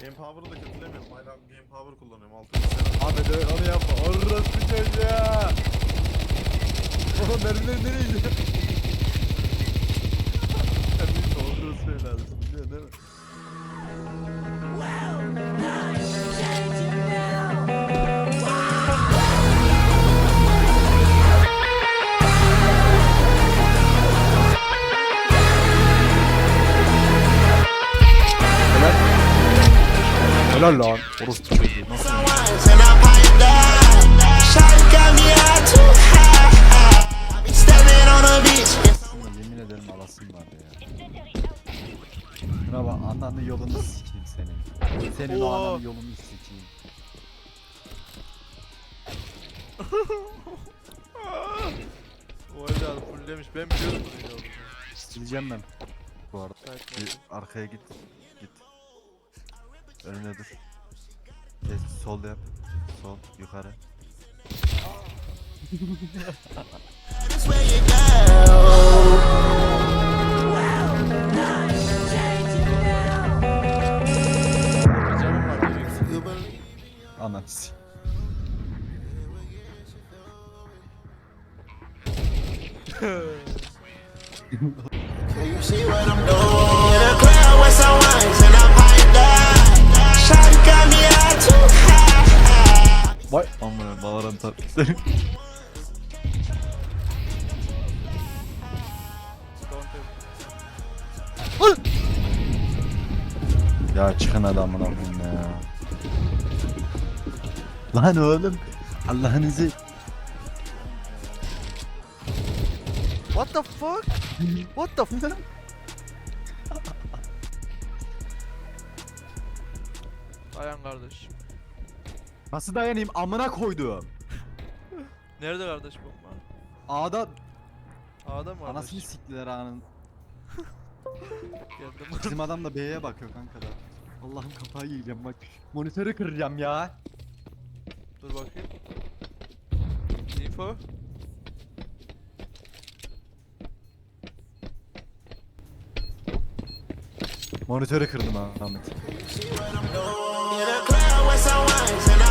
Game Power'ı da kötülemiyorum. Hala Game Power kullanıyorum. Altı. Ahmet öyle onu yapma. Orası çocuğa. Oğlum mermiler nereye gidiyor? Stepping on a beach. Yemin ederim alasın var ya. Şuna bak ananı yolunu sikeyim senin. Senin o ananı yolunu sikeyim. O evladı fulllemiş. Ben biliyorum bunu ya. Sileceğim ben. Bu arada. Bir arkaya git. Önüne dur. Kes, sol yap. Sol, yukarı. Anan sik. you see what I'm doing? Vay. Amına Valorant tar. ya çıkın adamın koyayım ya. Lan oğlum. Allah'ınızı. What the fuck? What the fuck? Dayan kardeş. Nasıl dayanayım amına koydum. Nerede kardeş bomba? Ağda A'da mı anasını kardeş? siktiler ağanın. Geldim. Bizim adam da B'ye bakıyor kanka da. Allah'ım kafayı yiyeceğim bak. Monitörü kıracağım ya. Dur bakayım. Info. Monitörü kırdım ha Ahmet. In a club with some wines and